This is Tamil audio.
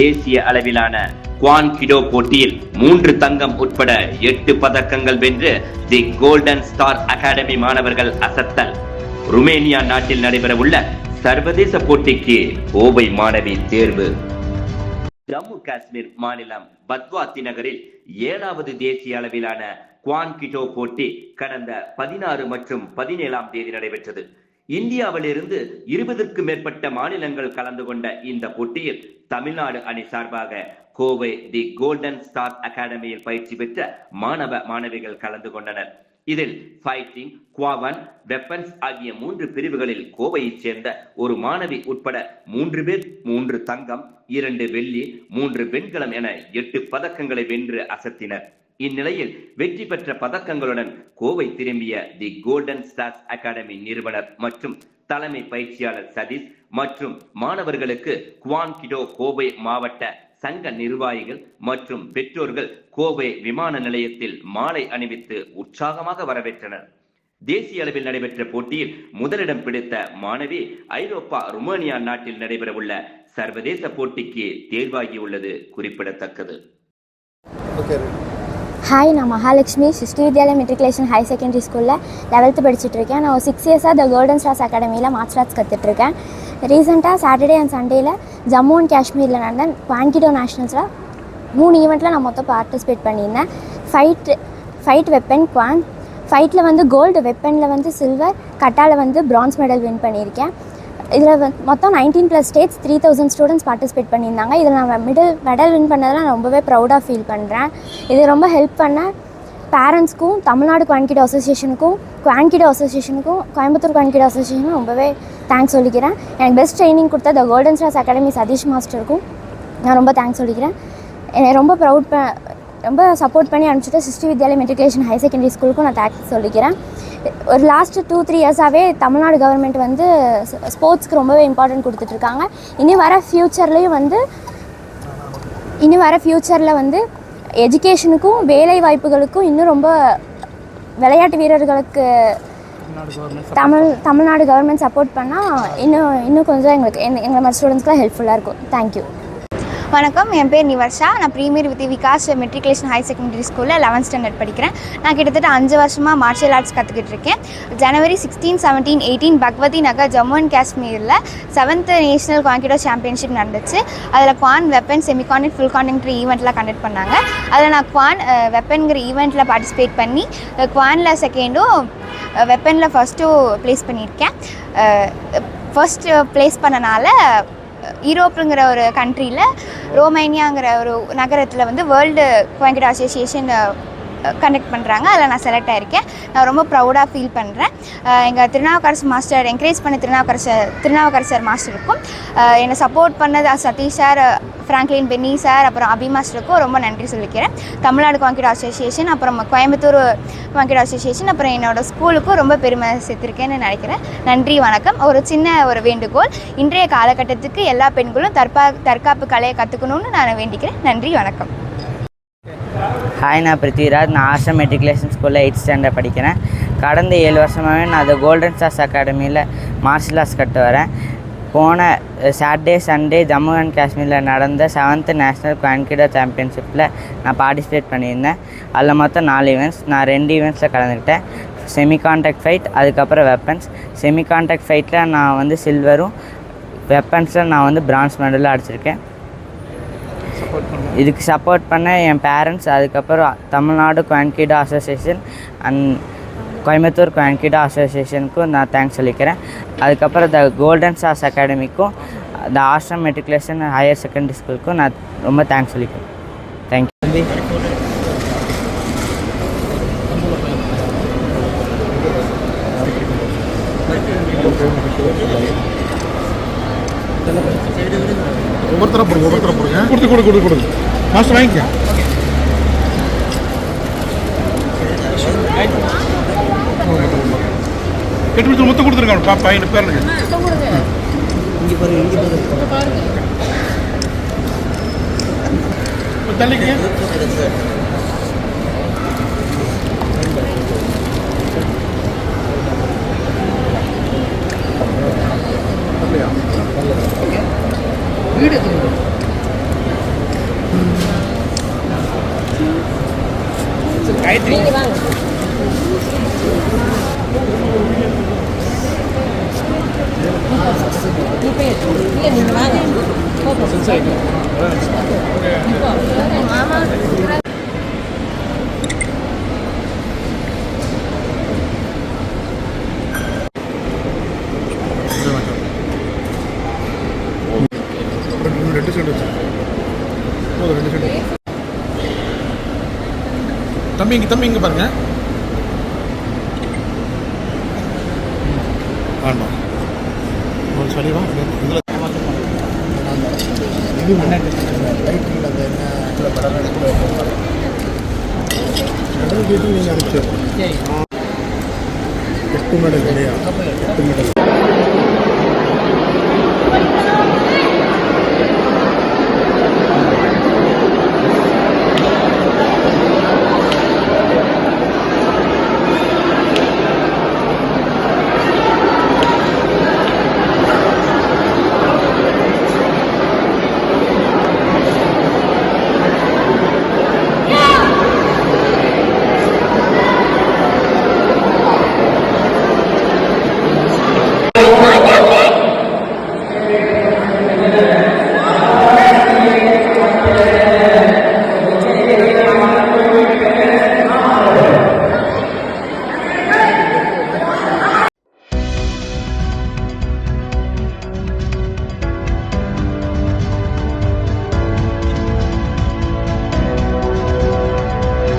தேசிய அளவிலான குவான் கிடோ போட்டியில் மூன்று தங்கம் உட்பட எட்டு பதக்கங்கள் வென்று தி கோல்டன் ஸ்டார் அகாடமி மாணவர்கள் அசத்தல். ருமேனியா நாட்டில் நடைபெறவுள்ள சர்வதேச போட்டிக்கு கோவை மாணவி தேர்வு. ஜம்மு காஷ்மீர் மாநிலம் பத்வாத்தி நகரில் ஏழாவது தேசிய அளவிலான குவான் கிட்டோ போட்டி கடந்த பதினாறு மற்றும் பதினேழாம் தேதி நடைபெற்றது. இந்தியாவிலிருந்து இருபதற்கும் மேற்பட்ட மாநிலங்கள் கலந்து கொண்ட இந்த போட்டியில் தமிழ்நாடு அணி சார்பாக கோவை தி கோல்டன் ஸ்டார் அகாடமியில் பயிற்சி பெற்ற மாணவ மாணவிகள் கலந்து கொண்டனர். இதில் ஃபைட்டிங் குவாவன் வெப்பன்ஸ் ஆகிய மூன்று பிரிவுகளில் கோவையைச் சேர்ந்த ஒரு மாணவி உட்பட மூன்று பேர் மூன்று தங்கம் இரண்டு வெள்ளி மூன்று வெண்கலம் என எட்டு பதக்கங்களை வென்று அசத்தினர். இந்நிலையில் வெற்றி பெற்ற பதக்கங்களுடன் கோவை திரும்பிய தி கோல்டன் ஸ்டார்ஸ் அகாடமி நிறுவனர் மற்றும் தலைமை பயிற்சியாளர் சதீஷ் மற்றும் மாணவர்களுக்கு குவான்கிடோ கோவை மாவட்ட சங்க நிர்வாகிகள் மற்றும் பெற்றோர்கள் கோவை விமான நிலையத்தில் மாலை அணிவித்து உற்சாகமாக வரவேற்றனர். தேசிய அளவில் நடைபெற்ற போட்டியில் முதலிடம் பிடித்த மாணவி ஐரோப்பா ருமேனியா நாட்டில் நடைபெறவுள்ள சர்வதேச போட்டிக்கு தேர்வாகியுள்ளது குறிப்பிடத்தக்கது. ஹாய் நான் Mahalakshmi Srishti Vidyalaya matriculation high secondary ஸ்கூலில் லெவல்த்து படிச்சுட்ருக்கேன் நான் ஒரு சிக்ஸ் இயர்ஸாக த கோல்டன் ஸ்டார்ஸ் அகாடமியில் மார்ஷல் ஆர்ட்ஸ் கற்றுட்ருக்கேன் ரீசெண்டாக சாட்டர்டே அண்ட் சண்டேயில் ஜம்மு அண்ட் காஷ்மீரில் நடந்த குவான்கிடோ நேஷனல்ஸில் மூணு ஈவெண்ட்டில் நான் மொத்தம் பார்ட்டிசிபேட் பண்ணியிருந்தேன். ஃபைட் ஃபைட் வெப்பன் குவான் ஃபைட்டில் வந்து கோல்டு வெப்பனில் வந்து சில்வர் கட்டாவில் வந்து பிரான்ஸ் மெடல் வின் பண்ணியிருக்கேன். இதில் வந்து மொத்தம் nineteen plus states three thousand students participate பண்ணியிருந்தாங்க. இதில் நான் மிடில் மெடல் வின் பண்ணதில் நான் ரொம்பவே ப்ரௌடாக ஃபீல் பண்ணுறேன் இது ரொம்ப ஹெல்ப் பண்ண பேரண்ட்ஸ்க்கும் தமிழ்நாடு குவான்கிடோ அசோசியேஷனுக்கும் குவான்கிடோ அசோசியேஷனுக்கும் கோயம்புத்தூர் குவான்கிடோ அசோசியேஷனுக்கும் ரொம்பவே தேங்க்ஸ் சொல்லிக்கிறேன். எனக்கு பெஸ்ட் ட்ரைனிங் கொடுத்த the golden stars academy Satish மாஸ்டருக்கும் நான் ரொம்ப தேங்க்ஸ் சொல்லிக்கிறேன். என்னை ரொம்ப ப்ரௌட் ப ரொம்ப சப்போர்ட் பண்ணி அனுப்பிச்சிட்டு சிஸ்டி வித்யாலயா மெட்ரிகுலேஷன் ஹை செகண்டரி ஸ்கூலுக்கும் நான் தேங்க்ஸ் சொல்லிக்கிறேன். ஒரு லாஸ்ட்டு டூ த்ரீ இயர்ஸாகவே தமிழ்நாடு கவர்மெண்ட் வந்து ஸ்போர்ட்ஸ்க்கு ரொம்பவே இம்பார்ட்டன்ட் கொடுத்துட்ருக்காங்க. இனி வர ஃப்யூச்சர்லேயும் வந்து இனி வர ஃப்யூச்சரில் வந்து எஜுகேஷனுக்கும் வேலை வாய்ப்புகளுக்கும் இன்னும் ரொம்ப விளையாட்டு வீரர்களுக்கு தமிழ் தமிழ்நாடு கவர்மெண்ட் சப்போர்ட் பண்ணால் இன்னும் இன்னும் கொஞ்சம் எங்களுக்கு எங்களை மாதிரி ஸ்டூடெண்ட்ஸ்க்குலாம் ஹெல்ப்ஃபுல்லாக இருக்கும். தேங்க்யூ வணக்கம். என் பேர் நிவர்ஷா. நான் premier with Vikas matriculation higher secondary ஸ்கூலில் லெவன்த் ஸ்டாண்டர்ட் படிக்கிறேன். நான் கிட்டத்தட்ட அஞ்சு வருஷமாக மார்ஷியல் ஆர்ட்ஸ் கற்றுக்கிட்டு இருக்கேன். January sixteen seventeen eighteen Bhagwati Nagar Jammu and காஷ்மீரில் seventh national Kwan Ki Do championship நடந்துச்சு. அதில் kwan weapon semi full contact ஈவெண்ட்லாம் conduct பண்ணாங்க. அதில் நான் குவான் வெப்பன்கிற ஈவெண்ட்டில் பார்ட்டிசிபேட் பண்ணி குவானில் செகண்டும் வெப்பனில் ஃபஸ்ட்டும் ப்ளேஸ் பண்ணியிருக்கேன். ஃபஸ்ட்டு ப்ளேஸ் பண்ணனால யூரோப்புங்கிற ஒரு கண்ட்ரியில் ரோமேனியாங்கிற ஒரு நகரத்தில் வந்து வேர்ல்டு குவாங்கிட் அசோசியேஷன் கண்டக்ட் பண்ணுறாங்க அதில் நான் செலக்ட் ஆகிருக்கேன் நான் ரொம்ப ப்ரௌடாக ஃபீல் பண்ணுறேன் எங்கள் திருநாவுக்கரசு மாஸ்டர் என்கரேஜ் பண்ண திருநாவுக்கரசர் திருநாவுக்கரசர் மாஸ்டருக்கும் என்னை சப்போர்ட் பண்ணது Satish sir Franklin Benny sir அப்புறம் அபி மாஸ்டருக்கும் ரொம்ப நன்றி சொல்லிக்கிறேன். தமிழ்நாடு குவாங்கிட் அசோசியேஷன் அப்புறம் கோயம்புத்தூர் குவாங்கிட் அசோசியேஷன் அப்புறம் என்னோட ஸ்கூலுக்கும் ரொம்ப பெருமை சேர்த்துருக்கேன்னு நினைக்கிறேன். நன்றி வணக்கம். ஒரு சின்ன ஒரு வேண்டுகோள். இன்றைய காலகட்டத்துக்கு எல்லா பெண்களும் தற்பா தற்காப்பு கலையை கற்றுக்கணும்னு நான் வேண்டிக்கிறேன். நன்றி வணக்கம். ஹாய் நான் பிருத்விராஜ். நான் ஆஷா மெட்ரிகுலேஷன் ஸ்கூலில் எயிட் ஸ்டாண்டர்ட் படிக்கிறேன். கடந்த ஏழு வருஷமாகவே நான் அது கோல்டன் ஸ்டார்ஸ் அகாடமியில் மார்ஷல் ஆர்ட்ஸ் கற்று வரேன். போன சாட்டர்டே சண்டே ஜம்மு அண்ட் காஷ்மீரில் நடந்த செவன்த்து நேஷ்னல் குவான்கிடோ சாம்பியன்ஷிப்பில் நான் பார்ட்டிசிபேட் பண்ணியிருந்தேன். அதில் மொத்தம் நாலு ஈவெண்ட்ஸ் நான் ரெண்டு ஈவெண்ட்ஸில் கலந்துக்கிட்டேன். செமி கான்டாக்ட் ஃபைட் அதுக்கப்புறம் வெப்பன்ஸ் செமி கான்டாக்ட் ஃபைட்டில் நான் வந்து சில்வரும் வெப்பன்ஸில் நான் வந்து பிரான்ஸ் மெடலும் அடிச்சிருக்கேன். இதுக்கு சப்போர்ட் பண்ண என் பேரண்ட்ஸ் அதுக்கப்புறம் Tamil Nadu kwonkido association and Coimbatore kwonkido அசோசியேஷனுக்கும் நான் தேங்க்ஸ் சொல்லிக்கிறேன். அதுக்கப்புறம் the golden stars அகாடமிக்கும் the Ashram matriculation higher secondary ஸ்கூலுக்கும் நான் ரொம்ப தேங்க்ஸ் சொல்லிக்கிறேன். தேங்க்யூ ஒவ்வொருத்தர போடுங்க ஒவ்வொருத்தர போடுங்க கொடுத்து கொடு கொடு கொடுங்க மாஸ்டர் வாங்கிக்க எட்டு நிமிஷம் மொத்தம் கொடுத்துருங்க பா பையன் பேரனுக்கு இப்ப தள்ளிக்க ரெண்டு ரெண்டு சென்ட் வச்சு போதும் ரெண்டு சென்ட் தம்பி இங்கே தம்பி இங்கே பாருங்க. ஆமாம் ஒரு சரி வா இதில் இது லைட்டில் அந்த என்ன படம் நீங்கள் அனுப்பிச்சு எட்டு மெடல் இல்லையா? எட்டு மெடல்